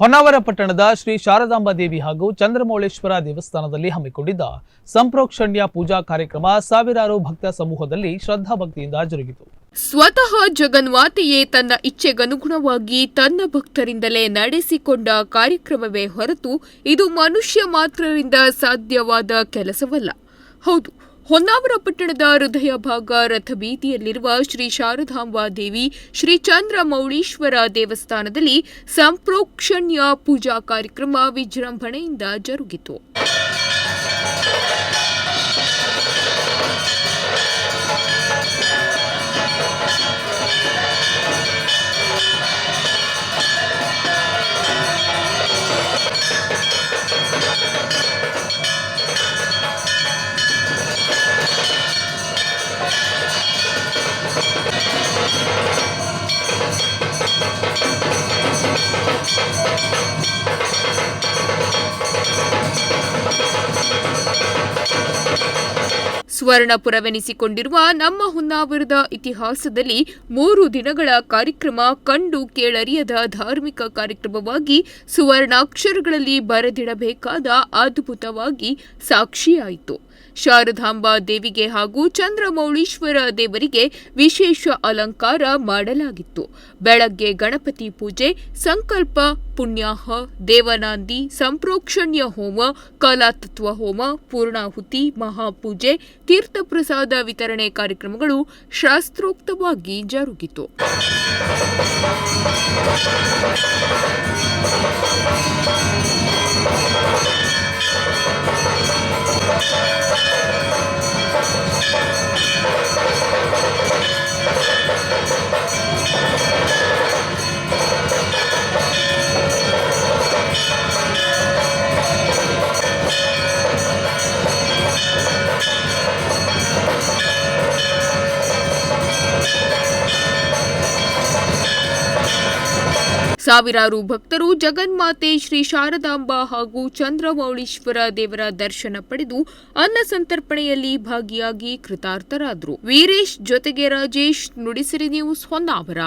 ಹೊನ್ನಾವರ ಪಟ್ಟಣದ ಶ್ರೀ ಶಾರದಾಂಬಾ ದೇವಿ ಹಾಗೂ ಚಂದ್ರಮೌಳೇಶ್ವರ ದೇವಸ್ಥಾನದಲ್ಲಿ ಹಮ್ಮಿಕೊಂಡಿದ್ದ ಸಂಪ್ರೋಕ್ಷಣ್ಯ ಪೂಜಾ ಕಾರ್ಯಕ್ರಮ ಸಾವಿರಾರು ಭಕ್ತ ಸಮೂಹದಲ್ಲಿ ಶ್ರದ್ಧಾಭಕ್ತಿಯಿಂದ ಜರುಗಿತು. ಸ್ವತಃ ಜಗನ್ಮಾತೆಯೇ ತನ್ನ ಇಚ್ಛೆಗನುಗುಣವಾಗಿ ತನ್ನ ಭಕ್ತರಿಂದಲೇ ನಡೆಸಿಕೊಂಡ ಕಾರ್ಯಕ್ರಮವೇ ಹೊರತು ಇದು ಮನುಷ್ಯ ಮಾತ್ರರಿಂದ ಸಾಧ್ಯವಾದ ಕೆಲಸವಲ್ಲ. ಹೌದು ಹೊನ್ನಾವರ ಪಟ್ಟಣದ ಹೃದಯ ಭಾಗ ರಥಬೀದಿಯಲ್ಲಿರುವ ಶ್ರೀ ಶಾರದಾಂಬಾ ದೇವಿ ಶ್ರೀ ಚಂದ್ರಮೌಳೀಶ್ವರ ದೇವಸ್ಥಾನದಲ್ಲಿ ಸಂಪ್ರೋಕ್ಷಣ್ಯ ಪೂಜಾ ಕಾರ್ಯಕ್ರಮ ವಿಜೃಂಭಣೆಯಿಂದ ಜರುಗಿತು. you ಸ್ವರ್ಣಪುರವೆನಿಸಿಕೊಂಡಿರುವ ನಮ್ಮ ಹುನ್ನಾವರದ ಇತಿಹಾಸದಲ್ಲಿ ಮೂರು ದಿನಗಳ ಕಾರ್ಯಕ್ರಮ ಕಂಡು ಕೇಳರಿಯದ ಧಾರ್ಮಿಕ ಕಾರ್ಯಕ್ರಮವಾಗಿ ಸುವರ್ಣಾಕ್ಷರಗಳಲ್ಲಿ ಬರೆದಿಡಬೇಕಾದ ಅದ್ಭುತವಾಗಿ ಸಾಕ್ಷಿಯಾಯಿತು. ಶಾರದಾಂಬಾ ದೇವಿಗೆ ಹಾಗೂ ಚಂದ್ರಮೌಳೀಶ್ವರ ದೇವರಿಗೆ ವಿಶೇಷ ಅಲಂಕಾರ ಮಾಡಲಾಗಿತ್ತು. ಬೆಳಗ್ಗೆ ಗಣಪತಿ ಪೂಜೆ, ಸಂಕಲ್ಪ, ಪುಣ್ಯಾಹ, ದೇವನಾಂದಿ, ಸಂಪ್ರೋಕ್ಷಣ್ಯ ಹೋಮ, ಕಲಾತತ್ವ ಹೋಮ, ಪೂರ್ಣಾಹುತಿ, ಮಹಾಪೂಜೆ ತೀರ್ಥಪ್ರಸಾದ ವಿತರಣೆ ಕಾರ್ಯಕ್ರಮಗಳು ಶಾಸ್ತ್ರೋಕ್ತವಾಗಿ ಜರುಗಿತು. ಸಾವಿರಾರು ಭಕ್ತರು ಜಗನ್ಮಾತೆ ಶ್ರೀ ಶಾರದಾಂಬಾ ಹಾಗೂ ಚಂದ್ರಮೌಳೀಶ್ವರ ದೇವರ ದರ್ಶನ ಪಡೆದು ಅನ್ನ ಸಂತರ್ಪಣೆಯಲ್ಲಿ ಭಾಗಿಯಾಗಿ ಕೃತಾರ್ಥರಾದರು. ವೀರೇಶ್ ಜೊತೆಗೆ ರಾಜೇಶ್ ನುಡಿಸಿರಿ ನ್ಯೂಸ್ ಹೊನ್ನಾವರ.